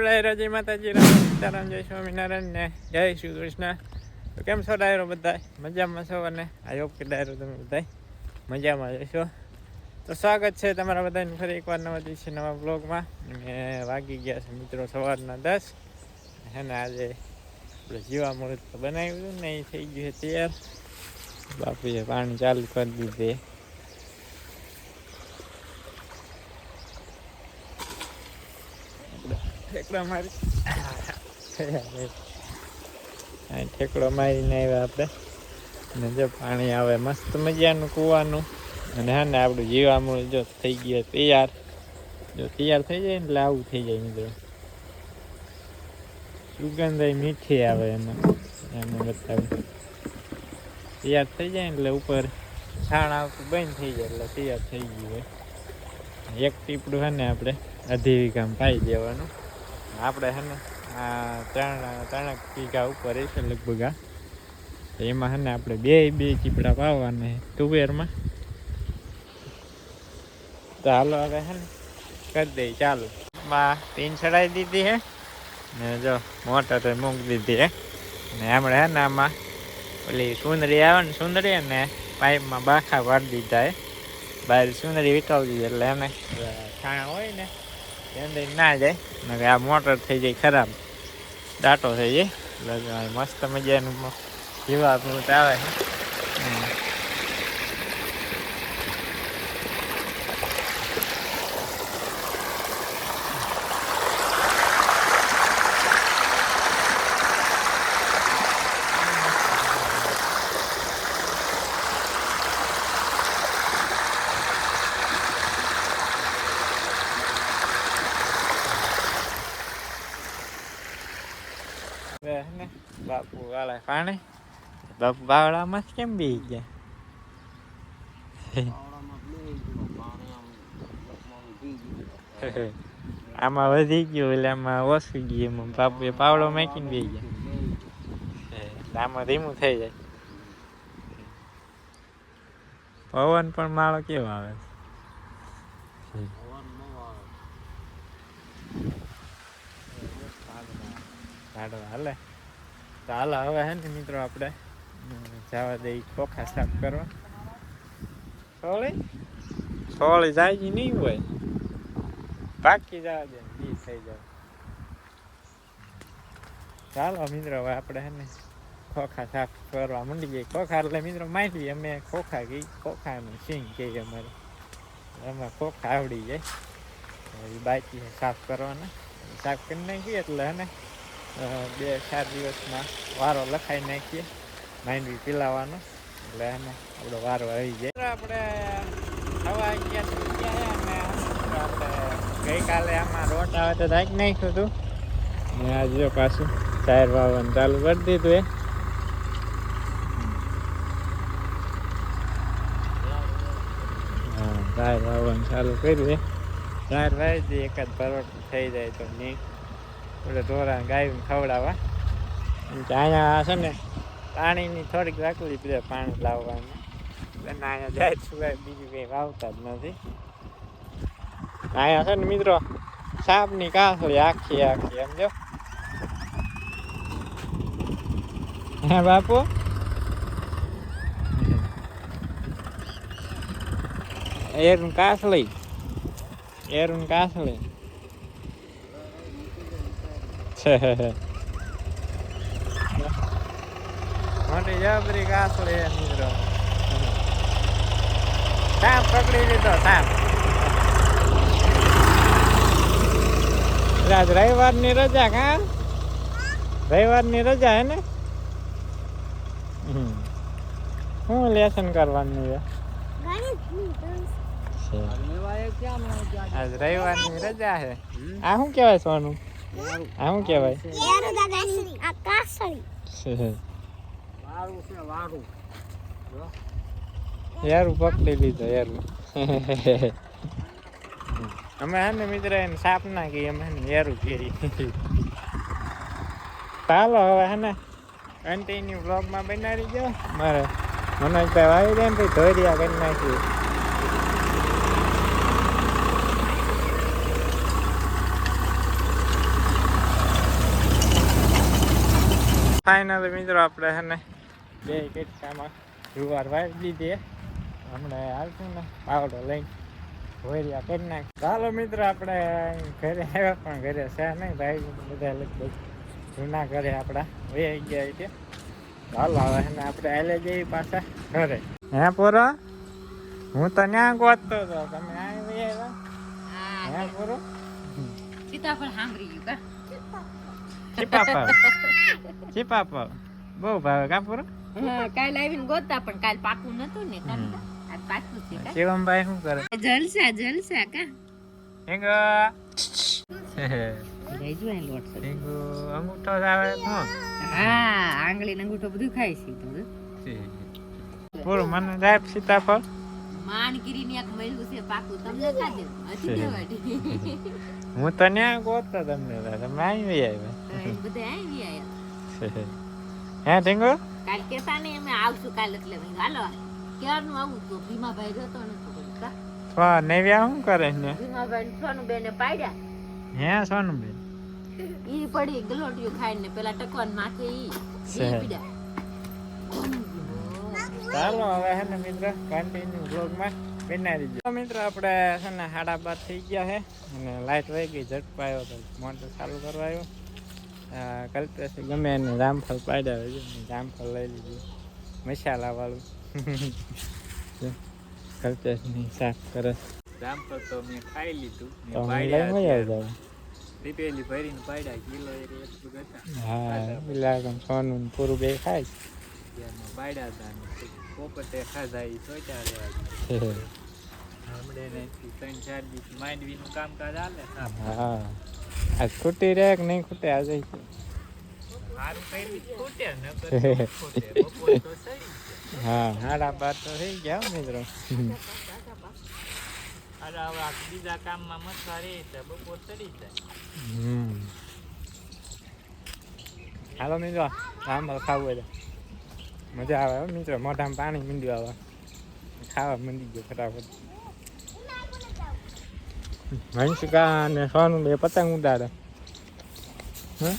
ડાયરો જય માતાજી રામ સીતારામ જય સ્વામિનારાયણ ને જય શ્રી કૃષ્ણ તો કેમ છો ડાયરો બધા મજામાં છો અને આ યોગ કે ડાયરો તમે બધા મજામાં જશો તો સ્વાગત છે તમારા બધાને ફરી એકવાર નવા દિવસે નવા બ્લોગમાં અને વાગી ગયા છે મિત્રો સવારના દસ. અને આજે આપણે જીવા મુહૂર્ત બનાવ્યું ને એ થઈ ગયું છે તૈયાર. બાપુએ પાણી ચાલુ કરી દીધી ઠેકડો મારી. ને આવ્યા આપણે. ને જો પાણી આવે, મસ્ત મજાનું કૂવાનું. અને હા ને આપણું જીવામૃત જો થઈ ગયું, તૈયાર. જો તૈયાર થઈ જાય ને એટલે આવું થઈ જાય મિત્રો. સુગંધ મીઠી આવે એમાં એમાં બતાવું. તૈયાર થઈ જાય ને એટલે ઉપર છાણ આવતું બંધ થઈ જાય એટલે તૈયાર થઈ ગયું હોય. એક ટીપડું છે ને આપણે અધી વીઘામાં પાઈ દેવાનું. આપણે છે ને, આ ત્રણ ત્રણ વીઘા ઉપર છે લગભગ આ. એમાં હે ને આપણે બે બે ચીપડા પાવાના છે તુવેરમાં. તો હાલો હવે હે ને, કરી દઈએ, ચાલુ. માં તીન ચડાવી દીધી હે, ને જો મોટર તો મૂકી દીધી હે. ને આપણે હે ને આમાં ઓલી સુંદરી આવે ને સુંદરી ને પાઇપમાં બાખા વાળી દીધા હે. બહાર સુંદરી દીધી એટલે એને છાણા હોય ને એ ના જાય. ને આ મોટર થઈ જાય ખરાબ. દાટો થઈ જાય. એટલે મસ્ત મજાનું જીવા આવે હમ. હવે હે ને બાપુ વાળા પાણી? બાપુ બાવળામાં જ કેમ બી ગયા? આમાં વધી ગયું એટલે આમાં ઓછું ગયું એમાં. બાપુએ પાવડો મેકીને બી ગયા. આમાં ધીમું થઈ જાય. પવન પણ માળો કેવો આવે? હાલે. તો હાલો હવે હે ને મિત્રો આપણે જવા દઈ ચોખા સાફ કરવા. સોળી સોળી જાય ઈ નહીં હોય. બાકી જવા દે બી થઈ જાય. ચાલો મિત્રો હવે આપણે હે ને ખોખા સાફ કરવા મંડી ગઈ ખોખા એટલે મિત્રો માહિતી અમે ખોખા ગઈ ખોખાનું સિંગ કહીએ અમારે. એમાં ખોખા આવડી જાય. બાકી સાફ કરવાના. સાફ કરી નાખીએ એટલે હે ને બે ચાર દિવસમાં વારો લખાઈ નાખીએ. માંડવી પીલાવાનો. એટલે એને આપણો વારો આવી જાય. આપણે હવા અગિયાર અને આપણે ગઈકાલે આમાં રોટ આવે તો રાખી નાખ્યું હતું. ને આજે પાછું ટાયર વાવવાનું ચાલુ કરી દીધું એ. ટાયર વાવવાનું ચાલુ કર્યું એ. ટાયર વાવી દઈએ, એકાદ ભરવટ થઈ જાય તો નહીં. એટલે ઢોરા ગાયું ખવડાવવા. અહીંયા છે ને, પાણીની થોડીક તકલીફ છે પાણી લાવવાની. એટલે અહીંયા જાય સિવાય બીજું કંઈ વાવતા જ નથી. અહીંયા છે ને મિત્રો, સાપની કાંસળી આખી આખી, સમજો. હા બાપુ? એરું કાસળી એરું કાસળી. મોટી જબરી કાસળી મિત્રો. સાપ પકડી લીધો સાપ આજ રવિવારની રજા કા? રવિવારની રજા હે ને? લેસન કરવાનું છે? છે. આજ રવિવારની રજા હે. આ શું કહેવાય સોનું? આ શું કહેવાય છે. યારું પકડી લીધો યાર. અમે હે ને મિત્ર એને સાપ ના કહીએ અમે યારું કહીએ. ચાલો હવે હે ને કન્ટિન્યુ બ્લોગમાં બનાવી દો મારે મનોજભાઈ વાવી દે ને પછી ધોરિયા કરી નાખ્યું ફાઇનલ મિત્રો આપણે હે ને બે કેટલામાં જુવાર વાવી દીધી હમણાં આવશું ને પાવડો લઈને ભોરિયા કરી નાખ ચાલો મિત્રો આપણે ઘરે આવ્યા પણ ઘરે છે નહીં ભાઈ બધા લગભગ જૂના ઘરે આપણા વહી ગયા છે. ચાલો હવે ને આપણે આલે જઈએ પાછા ઘરે. હે પોરો? હું તો ત્યાં ગોતતો હતો. તમે અહીં વહી આવ્યા? હે. પોરો? સીતાફળ સાંભળી ગયું કા? બહુ ભાવે કા પોરો? કાલ આવીને ગોતા પણ કાલ પાકું નતું ને કાલ પાકું છે શિવમભાઈ શું કરે? જલસા જલસા કા? હિંગો. રહેજો અહીં લોટ અંગૂઠો આવે હા આંગળી અંગૂઠો બધું ખાય છે તો. પૂરો મને સાહેબ સીતાફળ? માનગીરી ની આંખ મળ્યું છે પાકું. તમને ખાધે હજી દેવાડી હું તો ત્યાં ગોતતો તમને તમે આવી આવ્યા બધા આવી આવ્યા હે ટીંગો? કાલ કેતા ને અમે આવશું કાલ એટલે ભાઈ. હાલો ક્યારનું આવું? તો ભીમાભાઈ રહેતો નતો તો બોલતા તો નેવ્યા શું કરે ને ભીમાભાઈ સોનું બેને પાડ્યા. હે સોનું બેન ઈ પડી ગલોટિયું ખાઈને પેલા ટકવાન માથે ઈ પીડ્યા. ચાલો હવે હે ને મિત્ર કન્ટિન્યુ બ્લોગમાં બનાવી દીધું. મિત્ર આપણે છે ને સાડા બાર થઈ ગયા છે અને લાઇટ વહી ગઈ ઝટકો આવ્યો તો મોટર ચાલુ કરવા આવ્યો. કલ્પેશ ગમે એને જામફળ પાડ્યા છે જામફળ લઈ લીધું મસાલાવાળું. કલ્પેશની શાક કરે. જામફળ તો મેં ખાઈ લીધું ટીપેલી ભરીને પાડ્યા કિલો એક હતા હા સોનું પૂરું બે ખાય. ત્યારમાં પાડ્યા હતા પોપટે ખાધા એ સોચ્યા રહેવા દીધા. છે હમણાં એનાથી ત્રણ ચાર દિવસ માંડવીનું કામકાજ હાલે. સાપ. હા. આજ ખૂટી રહે કે નહીં ખૂટે? સડી જાય. હા સાડા બાર તો થઈ ગયા મિત્રો. આ બીજા કામમાં મથવા રહી બપોર ચડી જાય. હાલો મિત્રો આમ ખાવું હોય મજા આવે મિત્રો. મોઢામાં પાણી મીંડ્યું આવે. ખાવા મંડી ગયો ફટાફટ. હંસિકા અને સોનું બે પતંગ ઉડાડે. હા?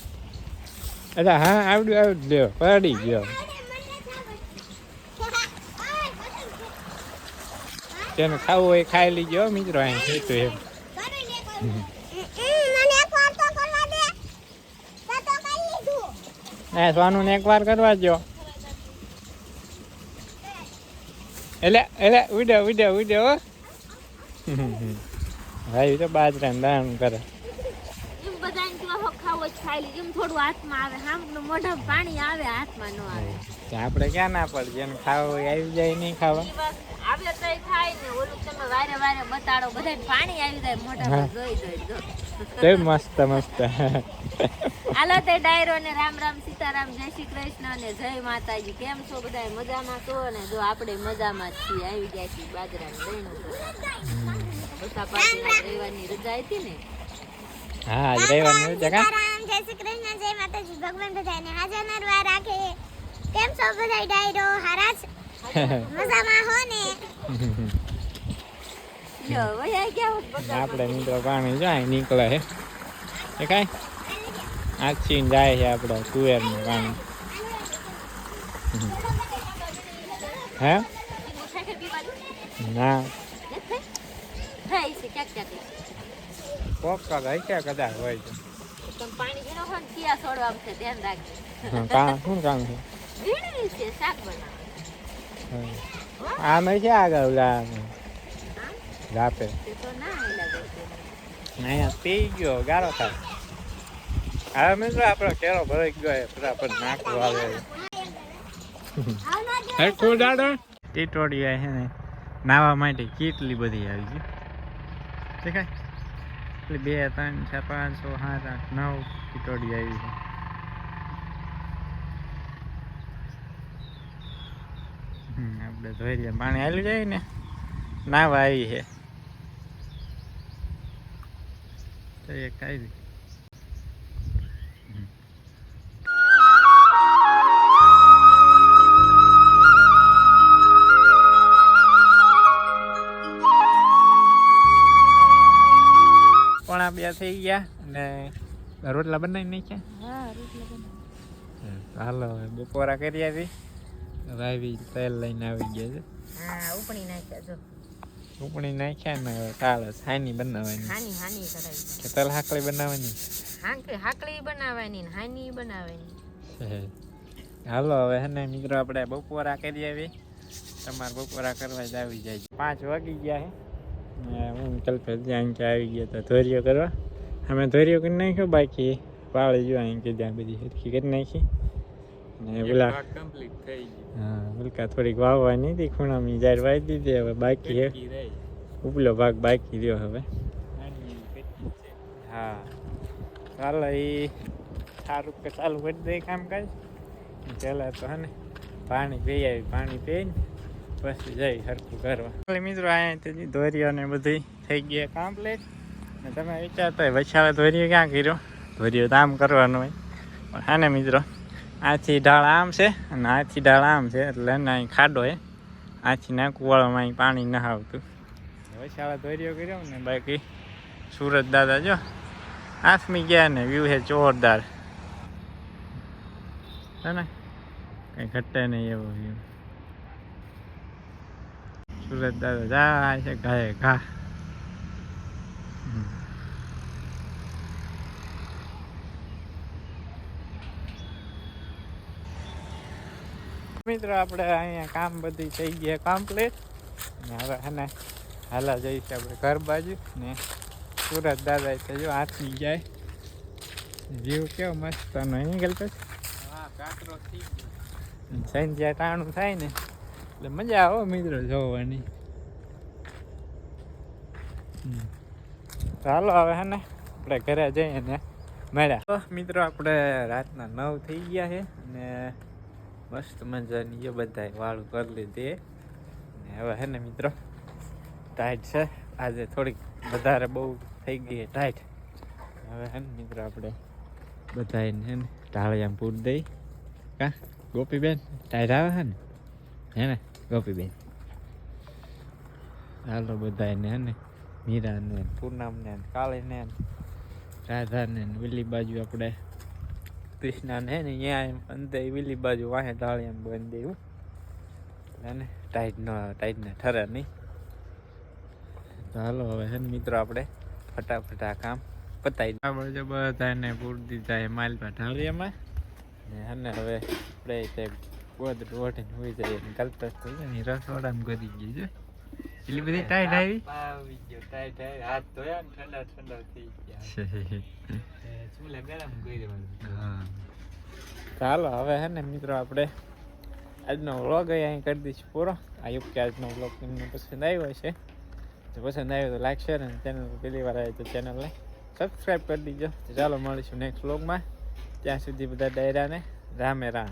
એટલે હા આવડ્યું આવડ્યું. લ્યો પડી ગયો. તેને ખાવું હોય ખાઈ લીજો હો મિત્રો અહીં હેતું એમ. સોનું ને એકવાર કરવા દો એટલે એટલે ઉડે ઉડે ઉડે ભાઈ તો બાજરા દાન કરે. એમ બધાને જો હો ખાવો જ એમ થોડું હાથમાં આવે. હામનું મોઢામાં પાણી આવે હાથમાં ન આવે. તો આપણે ક્યાં ના પડે જેને ખાવો આવી જાય નહીં ખાવા? આવે તો થાય ને ઓલું તમે વારે વારે બતાડો બધા પાણી આવી જાય મોઢામાં જોઈ જોઈ જો તો મસ્ત મસ્ત. હાલો તે ડાયરો ને રામ રામ સીતારામ જય શ્રી કૃષ્ણ અને જય માતાજી. કેમ છો બધા મજામાં છો? ને જો આપણે મજામાં જ છીએ. આવી ગયા છીએ બાજરાની દહીણું બધા પાસે રહેવાની રજા હતી ને? હા આજ રહેવાનું જગા સીતારામ, જય શ્રી કૃષ્ણ જય માતાજી. ભગવાન બધાને હાજર નરવા રાખે. કેમ છો બધા ડાયરો? હારા છે મજામાં હો ને લ્યો, વયા ગયા હોત બધા. આપણે મિત્રો પાણી જાય નીકળે હે એ કાંઈ આછી જાય છે આપણે તુવેરનું પાણી હે મીઠાઈ કે પીવાનું? ના નથી? થાય છે ક્યાંક ક્યાંક કોક કોક હશે કદાચ હોય તો તમે પાણી પીનો છો ને કિયા છોડવાનું છે ધ્યાન રાખજો હા, કામ શું કામ છે વીણવી છે શાક બનાવવાનું. હા. આ નહીં છે આગળ ઓલા રાપે તે તો ના હાલ્યા જાય તે. અહીંયા પી ગયો ગારો થાય હવે મિત્રો આપણો કેરો ભરાઈ ગયો ફટાફટ નાખવું આવે હરખું દાડો ટીટોડી છે ને નાવા માટે કેટલી બધી આવી ગઈ દેખાય? એટલે બે ત્રણ ચાર પાંચ છ સાત આઠ નવ ટીટોડી આવી છે. હમ, આપણે ધોઈ રહ્યા પાણી આવી જાય ને. નાવા આવી છે તો એક આવી પોણા બે થઈ ગયા અને રોટલા બનાવી નાખ્યા હા રોટલા બનાવો. હાલો બપોરા કરી આવી હવે આવી તેલ લઈને આવી ગયા છે. હા ઉપણી નાખ્યા જો. ઉપણી નાખ્યા ને હવે કાલે સાની બનાવવાની. હાની હાની કરાવી કે તલ હાકડી બનાવવાની? હાંકડી હાકડી બનાવવાની ને હાની બનાવવાની. હાલો હવે હે ને મિત્રો આપણે બપોરા કરી આવી. તમારે બપોરા કરવા જ આવી જાય છે. પાંચ વાગી ગયા હે. હું કલ્પેશ ત્યાં કે આવી ગયા તો ધોરીઓ કરવા. અમે ધોરીઓ કરી નાખ્યો બાકી પાળી જો અહીં કે ત્યાં બધી હરખી કરી નાખી. ને પેલા કમ્પ્લીટ થઈ હા ઉલકા થોડીક વાવવાની હતી ખૂણામાં જાર વાવી દીધી હવે બાકી હે. ઉપલો ભાગ બાકી રહ્યો હવે. હા. ચાલો એ સારું કે ચાલુ કરી દે કામકાજ પહેલાં તો હે ને પાણી પી આવી પાણી પીને પછી જઈ સરખું કરવા મિત્રો અહીંયા ધોરીઓ ને બધી થઈ ગયા કમ્પ્લીટ ને તમે વિચારતા હોય વછાવે ધોરીઓ ક્યાં કર્યો? ધોરીઓ તો આમ કરવાનું હોય. પણ હા ને મિત્રો આથી ઢાળ આમ છે અને આથી ઢાળ આમ છે એટલે એને અહીં ખાડો એ આથી ના કુવાળામાં અહીં પાણી ના આવતું. ધોર્યો કર્યો ને બાકી સુરત દાદા જો આથમી ગયા ને, વ્યૂ છે જોરદાર. હે ને? કંઈ ઘટે નહીં એવો વ્યૂ. સુરત દાદા જાય છે, ઘાએ ઘા. મિત્રો આપણે અહીંયા કામ બધી થઈ ગયા કમ્પ્લીટ ને હવે હે ને હાલા જઈશું આપણે ઘર બાજુ. ને સુરત દાદા તો જો હાથની જાય. જીવ કેવો મસ્ત કાકરો ગયો. સંજ્યા ટાણું થાય ને એટલે મજા આવો મિત્રો જોવાની. ચાલો હવે હે ને આપણે ઘરે જઈએ ને મળ્યા. મિત્રો આપણે રાતના નવ થઈ ગયા છે. ને મસ્ત મજાની એ બધાએ વાળું કરી લીધી. ને હવે હે ને મિત્રો, ટાઈટ છે. આજે થોડીક વધારે બહુ થઈ ગઈ ટાઈટ. હવે હે ને મિત્રો આપણે બધાને હે ને ઢાળિયામાં પૂર દઈ. કા? ગોપીબેન, ટાઈટ આવે હે ને? હે ને, ગોપીબેન. હાલો બધાને હે ને, મીરાને પૂનમને કાળીને રાધાને ને બાજુ આપણે કૃષ્ણાને ને અહીંયા એમ અંતે વીલી બાજુ વાહે એમ બંધ દેવું અને ટાઈટ ન ટાઈટ ને ઠરે નહીં. તો હાલો હવે હે મિત્રો આપણે ફટાફટ આ કામ પતાવી છે બધાને પૂર દીધા એ માલપા ઢાળિયામાં ને અને હવે આપણે તે ગોદ રોટીને હોઈ જાય ને કલ્પસ થઈ જાય ને રસોડામાં ગોદી ગઈ છે. એટલી બધી ટાઈટ આવી? ટાઈટ આવી. હાથ ધોયા ને ઠંડા ઠંડા થઈ ગયા. ચૂલે ગરમ કરી દેવાનું. હા. ચાલો હવે હે ને મિત્રો આપણે આજનો વ્લોગ અહીં કરી દઈશું પૂરો. આ યુગ કે આજનો વ્લોગ તમને પસંદ આવ્યો છે જો પસંદ આવ્યો તો લાઈક શેર અને ચેનલ પહેલી વાર આવે તો ચેનલને સબસ્ક્રાઈબ કરી દીજો. ચાલો મળીશું નેક્સ્ટ વ્લોગમાં ત્યાં સુધી બધા ડાયરાને રામે રામ.